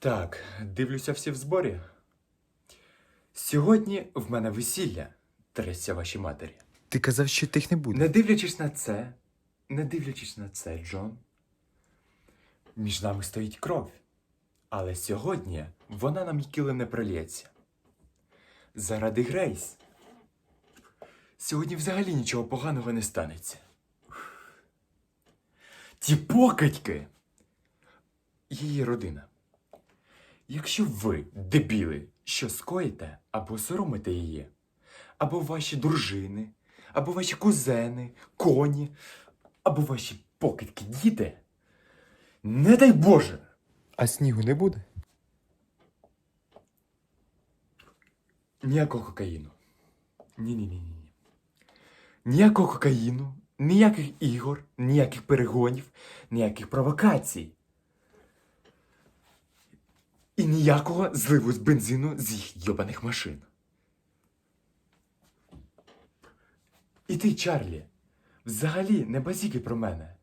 Так, дивлюся всі в зборі. Сьогодні в мене весілля, трясся вашій матері. Ти казав, що тих не буде. Не дивлячись на це, не дивлячись на це, Джон, між нами стоїть кров. Але сьогодні вона нам кілем не прольється. Заради Грейс. Сьогодні взагалі нічого поганого не станеться. Ті покидьки. Її родина. Якщо ви, дебіли, що скоїте або соромите її, або ваші дружини, або ваші кузени, коні, або ваші покидьки діти, не дай Боже, А снігу не буде? ніякого кокаїну. Ні-ні-ні. Ніякого кокаїну, ніяких ігор, ніяких перегонів, ніяких провокацій. І ніякого зливу з бензину з їх йобаних машин. І ти, Чарлі, взагалі не базікай про мене.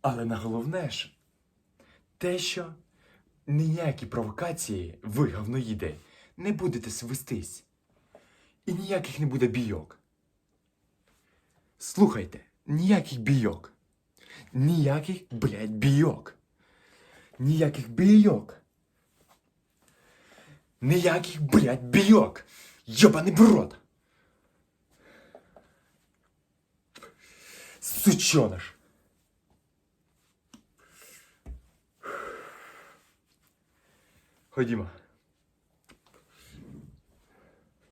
Але на головне ж те, що ніякі провокації ви, говноїди, не будете свестись. І ніяких не буде бійок. Слухайте, ніяких бійок. Ніяких, блядь, бійок. Ніяких бійок. Ніяких, блядь, бійок. Йобаний брод. Сучоныш. Ходімо.